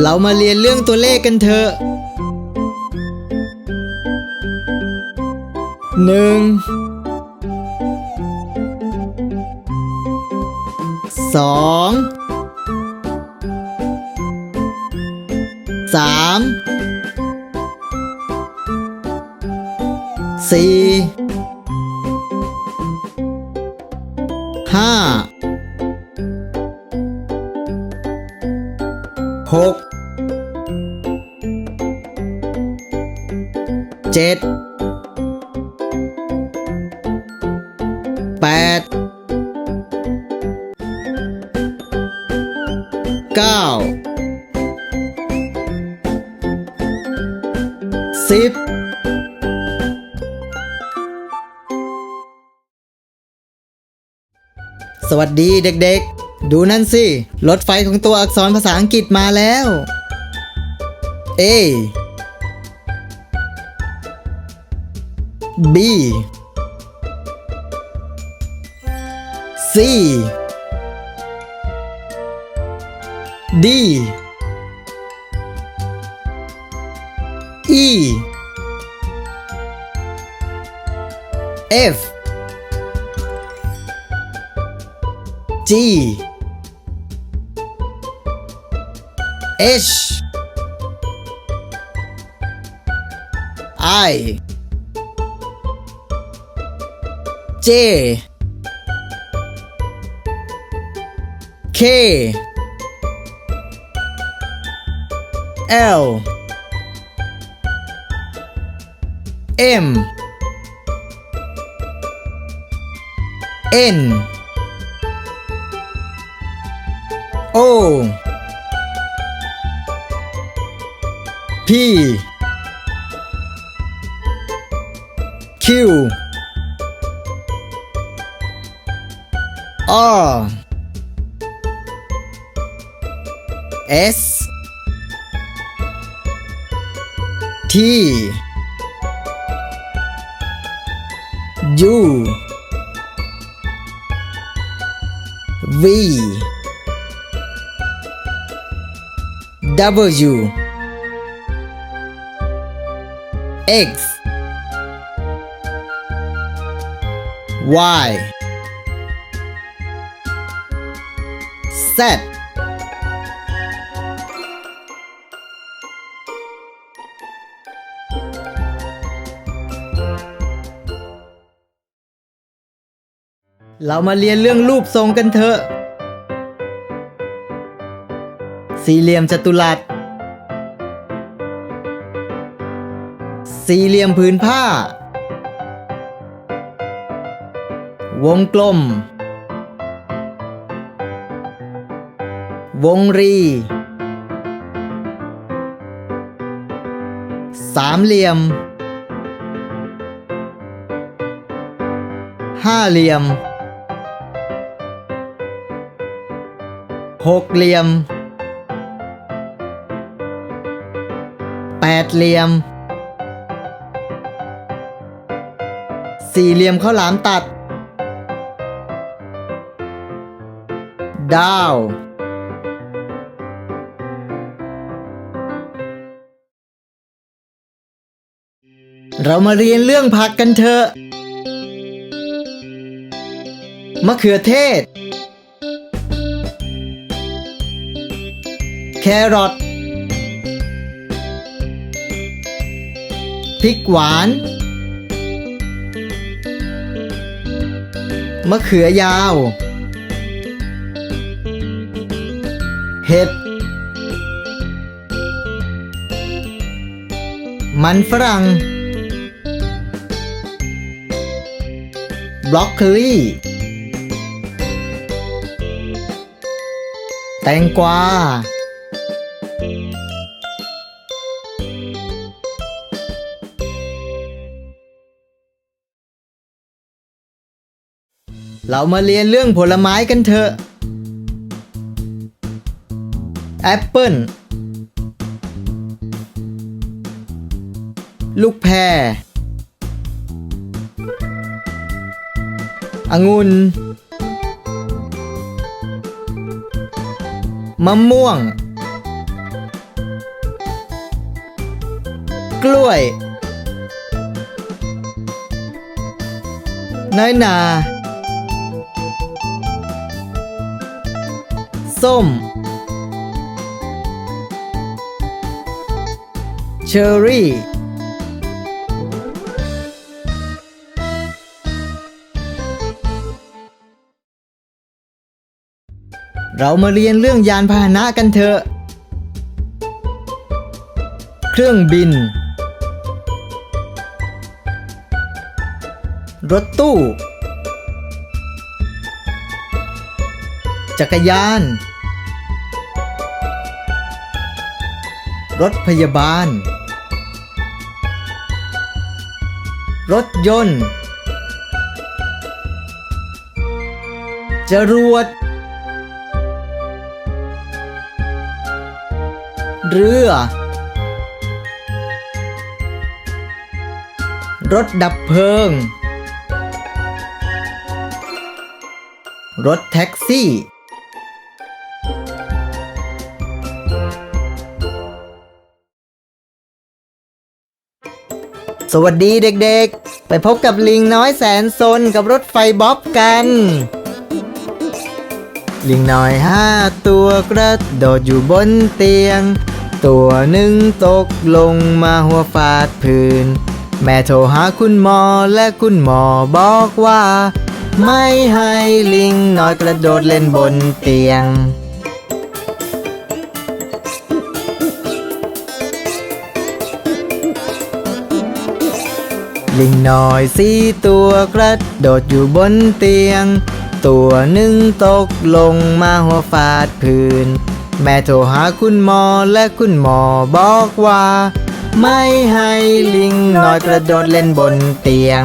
เรามาเรียนเรื่องตัวเลขกันเถอะหนึ่งสองสามสี่ห้า เจ็ดแปดเก้าสิบสวัสดีเด็กๆ ดูนั่นสิ รถไฟของตัวอักษรภาษาอังกฤษมาแล้ว A B C D E F G H I J. K. L. M. N. O. P. Q R S T U V W X Y Z เรามาเรียนเรื่องรูปทรงกันเถอะ สี่เหลี่ยมจัตุรัส สี่เหลี่ยมผืนผ้า วงกลม วงรี สามเหลี่ยม ห้าเหลี่ยม หกเหลี่ยม แปดเหลี่ยม สี่เหลี่ยมข้าวหลามตัด ดาว เรามาเรียนเรื่องผักกันเถอะ มะเขือเทศ แครอท พริกหวาน มะเขือยาว เห็ด มันฝรั่ง บล็อกโคลี่ แตงกวา เรามาเรียนเรื่องผลไม้กันเถอะ แอปเปิลลูกแพร องุ่นมะม่วง กล้วย น้อยนา ส้ม เชอร์รี่ เรามาเรียนเรื่องยานพาหนะกันเถอะ เครื่องบิน รถตู้ จักรยาน รถพยาบาล รถยนต์ จรวด เรือ รถดับเพลิง รถแท็กซี่ สวัสดีเด็กๆ ไปพบกับลิงน้อยแสนซนกับรถไฟบ๊อบกันลิงน้อยห้าตัวกระโดดอยู่บนเตียง ตัวหนึ่งตกลงมาหัวฟาดพื้น แม่โทรหาคุณหมอและคุณหมอบอกว่า ไม่ให้ลิงน้อยกระโดดเล่นบนเตียง ลิงน้อยสี่ตัวกระโดดอยู่บนเตียง ตัวหนึ่งตกลงมาหัวฟาดพื้น แม่โทรหาคุณหมอและคุณหมอบอกว่า ไม่ให้ลิงน้อยกระโดดเล่นบนเตียง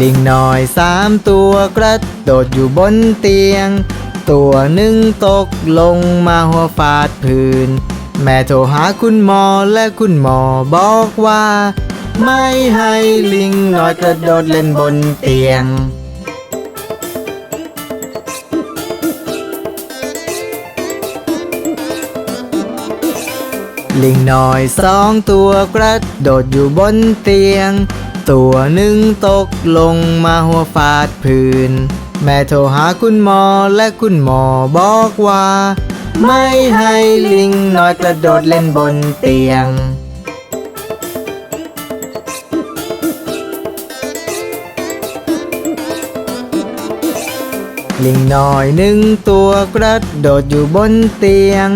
ลิงน้อยสามตัวกระโดดอยู่บนเตียง ตัวหนึ่งตกลงมาหัวฟาดพื้น แม่โทรหาคุณหมอและคุณหมอบอกว่า ไม่ให้ลิงน้อยกระโดดเล่นบนเตียง ลิงน้อยสองตัวกระโดดอยู่บนเตียง ตัวหนึ่งตกลงมาหัวฟาดพื้น แม่โทรหาคุณหมอและคุณหมอบอกว่า ไม่ให้ลิงน้อยกระโดดเล่นบนเตียง ลิงน้อยหนึ่งตัวกระโดดอยู่บนเตียง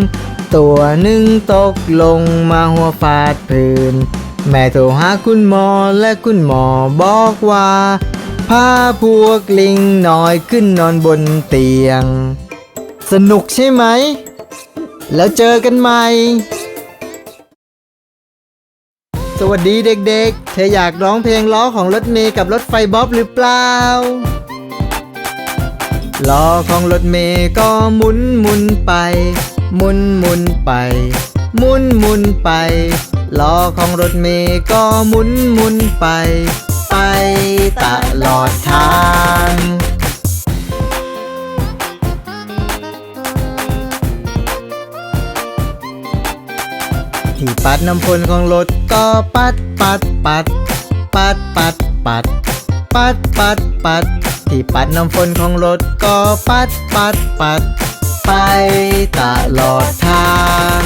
ตัวหนึ่งตกลงมาหัวฟาดพื้น แม่โทรหาคุณหมอและคุณหมอบอกว่าพาพวกลิงน้อยขึ้นนอนบนเตียง สนุกใช่ไหม แล้วเจอกันใหม่ สวัสดีเด็กๆ เธออยากร้องเพลงล้อของรถเมย์กับรถไฟบ๊อบหรือเปล่า ล้อของรถเมย์ก็หมุนหมุนไป หมุนหมุนไป หมุนหมุนไปล้อของรถเมย์ก็หมุนหมุนไป ไปตลอดทางที่ปัดน้ำฝนของรถก็ปัดปัดปัด ปัดปัดปัด ปัดปัดปัด ที่ปัดน้ำฝนของรถก็ปัดปัดปัด ไปตลอดทาง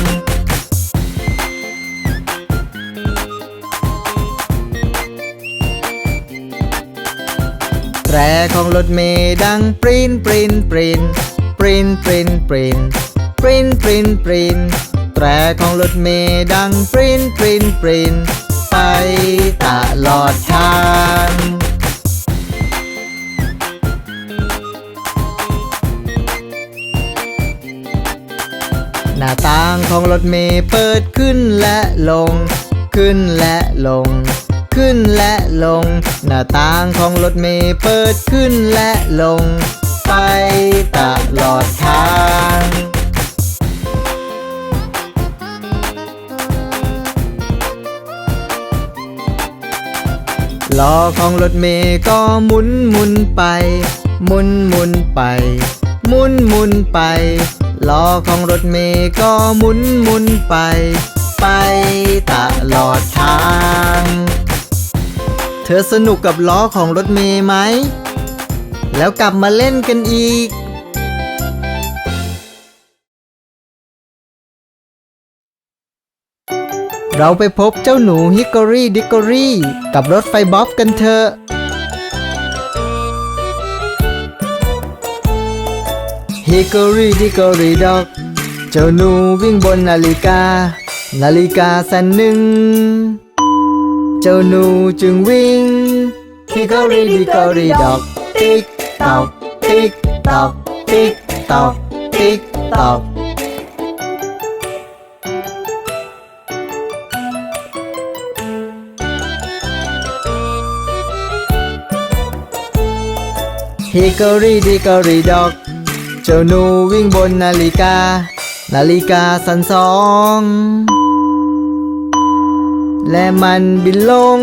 แตรของรถเมย์ดังปรินปรินปรินปรินปรินปรินปรินปรินปรินแตรของรถเมย์ดังปรินปรินปรินไปตลอดทาง น้าต่างของรถเมย์เปิดขึ้นและลง ขึ้นและลง ขึ้นและลง หน้าต่างของรถเมย์เปิดขึ้นและลง ไปตลอดทางล้อของรถเมย์ก็หมุนหมุนไป หมุนหมุนไปหหมุนหมุนไป ล้อของรถเมย์ก็หมุนหมุนไป ไปตลอดทาง เธอสนุกกับล้อของรถเมย์ไหม แล้วกลับมาเล่นกันอีกเราไปพบเจ้าหนูฮิกกอรี่ดิกกอรี่กับรถไฟบ๊อบกันเถอะ ฮิกกอรี่ดิกกอรี่ดอกเจ้าหนูวิ่งบนนาฬิกา นาฬิกาสั่นหนึ่ง เจ้าหนูจึงวิ่งฮิกกอรี่ดิกกอรี่ดอกติ๊กตอกติ๊กตอกติ๊กตอกติ๊กตอกฮิกอรี่ดิกอรี่ดอก เจ้าหนูวิ่งบนนาฬิกา นาฬิกาสั่นสอง และมันบินลง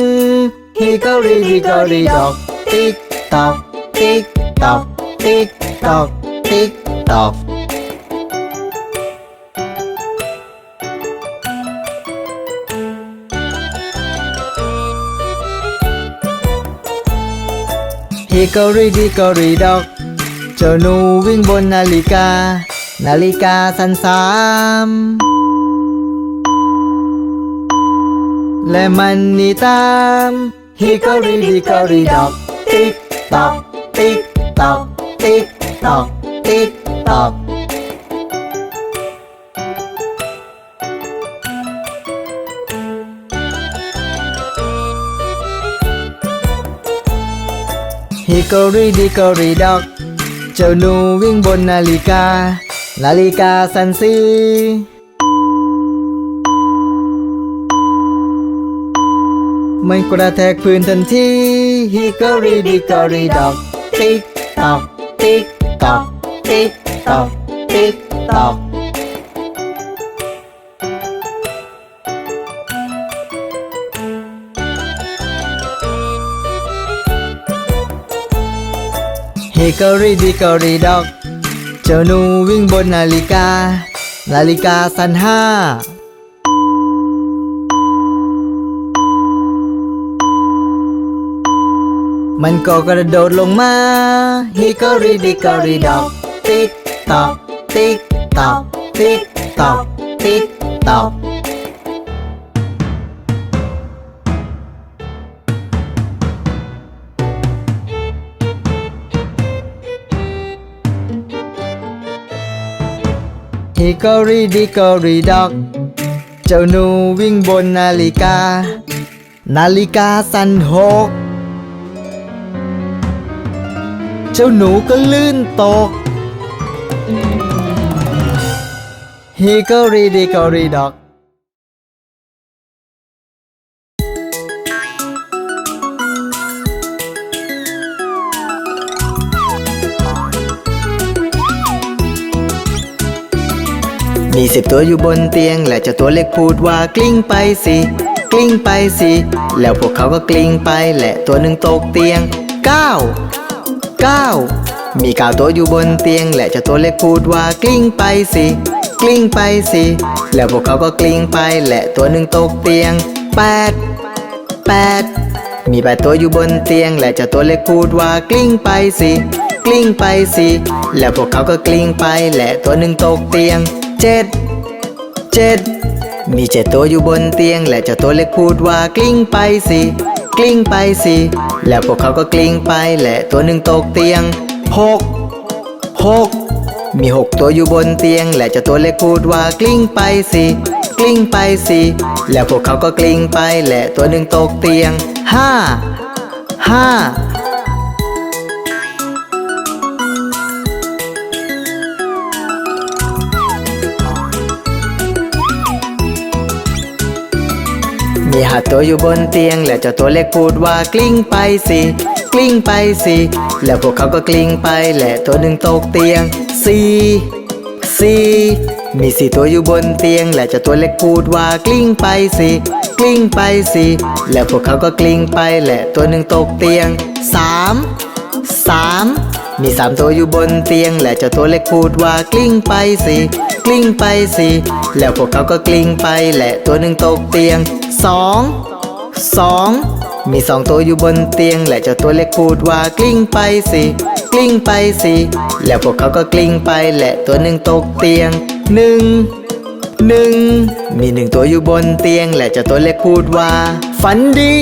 ฮิกอรี่ดิกอรี่ดอก ติ๊กตอก ติ๊กตอก ติ๊กตอก ติ๊กตอกฮิกอรี่ดิกอรี่ดอก เจ้าหนูวิ่งบนนาฬิกา นาฬิกาสั่นสามและมันหนีตามฮิกอรีดิกอรีดอกติ๊กตอกติ๊กตอกติ๊กตอกติ๊กตอกฮิกอรีดิกอรีดอกเจ้าหนูวิ่งบนนาฬิกา นาฬิกาสันสีมันกระแทกพื้นทันทีฮิกอรีดิกอรีดอก ติ๊กตอก ติ๊กตอก ติ๊กตอก ติ๊กตอก ฮิกอรีดิกอรีดอก เจ้าหนูวิ่งบนนาฬิกา นาฬิกาสันห้ามันก็กระโดดลงมาฮิกอรีดิกอรีดอก ติ๊กตอก ติ๊กตอก ติ๊กตอก ติ๊กตอก ฮิกอรีดิกอรีดอก เจ้าหนูวิ่งบนนาฬิกา นาฬิกาสั่นหก เจ้าหนูก็ลื่นตกฮิกอรีดิกอรีดอก มีสิบตัวอยู่บนเตียง และเจ้าตัวเล็กพูดว่ากลิ้งไปสิกลิ้งไปสิแล้วพวกเขาก็กลิ้งไป และตัวหนึ่งตกเตียงเก้าเก้ามีเก้าตัวอยู่บนเตียง และเจ้าตัวเล็กพูดว่ากลิ้งไปสิกลิ้งไปสิแล้วพวกเขาก็กลิ้งไป และตัวหนึ่งตกเตียงแปดแปดมีแปดตัวอยู่บนเตียง และเจ้าตัวเล็กพูดว่ากลิ้งไปสิกลิ้งไปสิแล้วพวกเขาก็กลิ้งไป และตัวหนึ่งตกเตียง เจ็ดเจ็ดมีเจ็ดตัวอยู่บนเตียง และเจ้าตัวเล็กพูดว่ากลิ้งไปสิกลิ้งไปสิแล้วพวกเขาก็กลิ้งไปและตัวหนึ่งตกเตียงหกหกมีหกตัวอยู่บนเตียง และเจ้าตัวเล็กพูดว่ากลิ้งไปสิกลิ้งไปสิแล้วพวกเขาก็กลิ้งไปและตัวหนึ่งตกเตียงห้าห้า มีหัดตัวอยู่บนเตียง และเจ้าตัวเล็กพูดว่ากลิ้งไปสิกลิ้งไปสิแล้วพวกเขาก็กลิ้งไป และตัวหนึ่งตกเตียงสี่สี่มีสี่ตัวอยู่บนเตียง และเจ้าตัวเล็กพูดว่ากลิ้งไปสิกลิ้งไปสิแล้วพวกเขาก็กลิ้งไป และตัวหนึ่งตกเตียงสามสามมีสามตัวอยู่บนเตียง และเจ้าตัวเล็กพูดว่ากลิ้งไปสิกลิ้งไปสิแล้วพวกเขาก็กลิ้งไป และตัวหนึ่งตกเตียง สองสองมีสองตัวอยู่บนเตียง และเจ้าตัวเล็กพูดว่ากลิ้งไปสิกลิ้งไปสิแล้วพวกเขาก็กลิ้งไปและตัวหนึ่งตกเตียงหนึ่งหนึ่งมีหนึ่งตัวอยู่บนเตียง และเจ้าตัวเล็กพูดว่า ฝันดี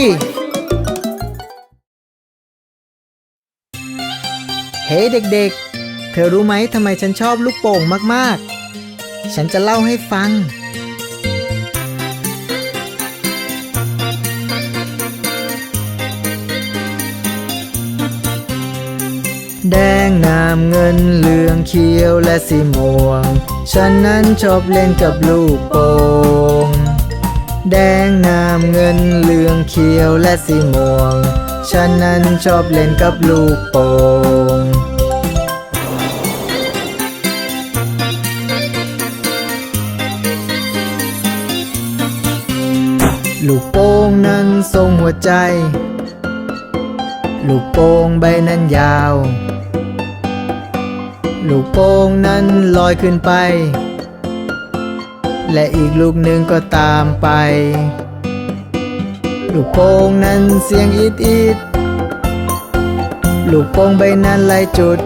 เฮ้เด็กๆ เธอรู้ไหมทำไมฉันชอบลูกโป่งมากๆ ฉันจะเล่าให้ฟัง แดงงามเงินเหลืองเขียวและสีม่วง ฉันนั้นชอบเล่นกับลูกโป่ง แดงงามเงินเหลืองเขียวและสีม่วง ฉันนั้นชอบเล่นกับลูกโป่งลูกโป่งนั้นทรงหัวใจ ลูกโป่งใบนั้นยาว ลูกโป่งนั้นลอยขึ้นไป และอีกลูกหนึ่งก็ตามไป ลูกโป่งนั้นเสียงอีดอีดลูกโป่งใบนั้นไล่จุด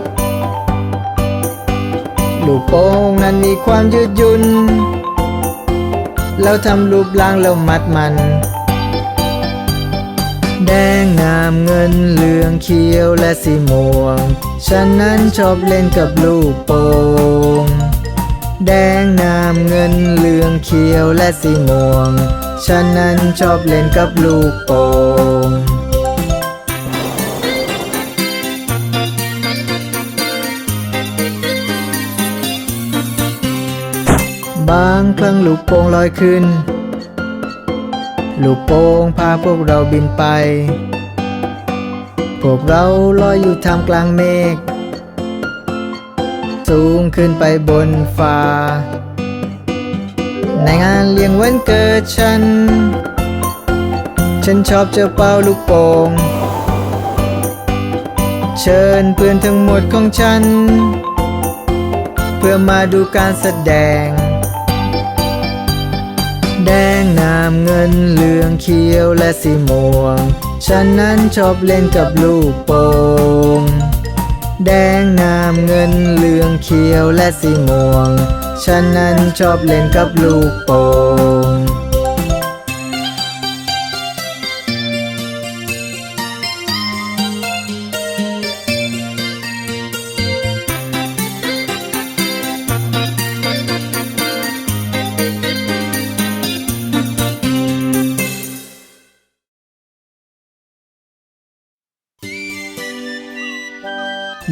ลูกโป่งนั้นมีความยืดหยุ่นแล้วทำรูปร่างแล้วมัดมัน แดงงามเงินเหลืองเขียวและสีม่วง ฉันนั้นชอบเล่นกับลูกโป่ง แดงงามเงินเหลืองเขียวและสีม่วง ฉันนั้นชอบเล่นกับลูกโป่งบางครั้งลูกโป่งลอยขึ้น ลูกโป่งพาพวกเราบินไป พวกเราลอยอยู่ท่ามกลางเมฆ สูงขึ้นไปบนฟ้า ในงานเลี้ยงวันเกิดฉัน ฉันชอบเจ้าเป่าลูกโป่ง เชิญเพื่อนทั้งหมดของฉัน เพื่อมาดูการแสดง แดงงามเงินเหลืองเขียวและสีม่วง ฉันนั้นชอบเล่นกับลูกโป่ง แดงงามเงินเหลืองเขียวและสีม่วง ฉันนั้นชอบเล่นกับลูกโป่ง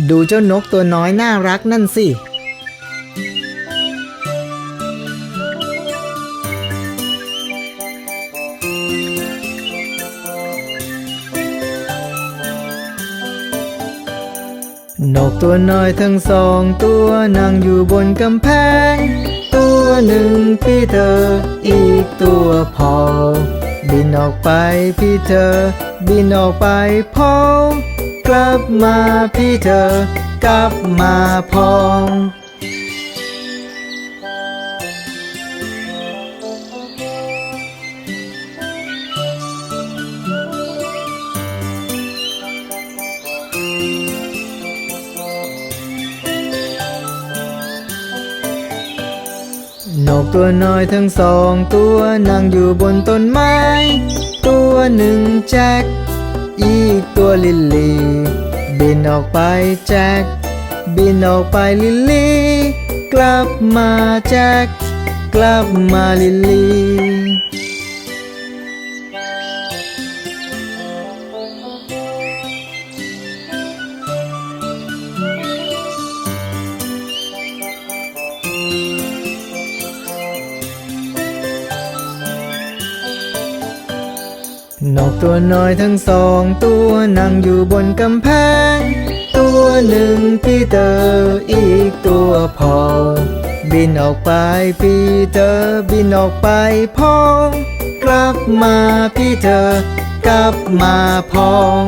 ดูเจ้านกตัวน้อยน่ารักนั่นสินกตัวน้อยทั้งสองตัวนั่งอยู่บนกำแพง ตัวหนึ่งพี่เธอ อีกตัวพอ บินออกไปพี่เธอ บินออกไปพอ กลับมาพี่เธอกลับมาพองนกตัวน้อยทั้งสองตัวนั่งอยู่บนต้นไม้ ตัวหนึ่งแจ็ค อีกตัวลิลลี่ บินออกไปแจ็ค บินออกไปลิลลี่ กลับมาแจ็ค กลับมาลิลลี่ ตัวน้อยทั้งสองตัวนั่งอยู่บนกำแพง ตัวหนึ่งพี่เตอร์อีกตัวพอบินออกไปพี่เตอร์บินออกไปพอง กลับมาพี่เธอกลับมาพอง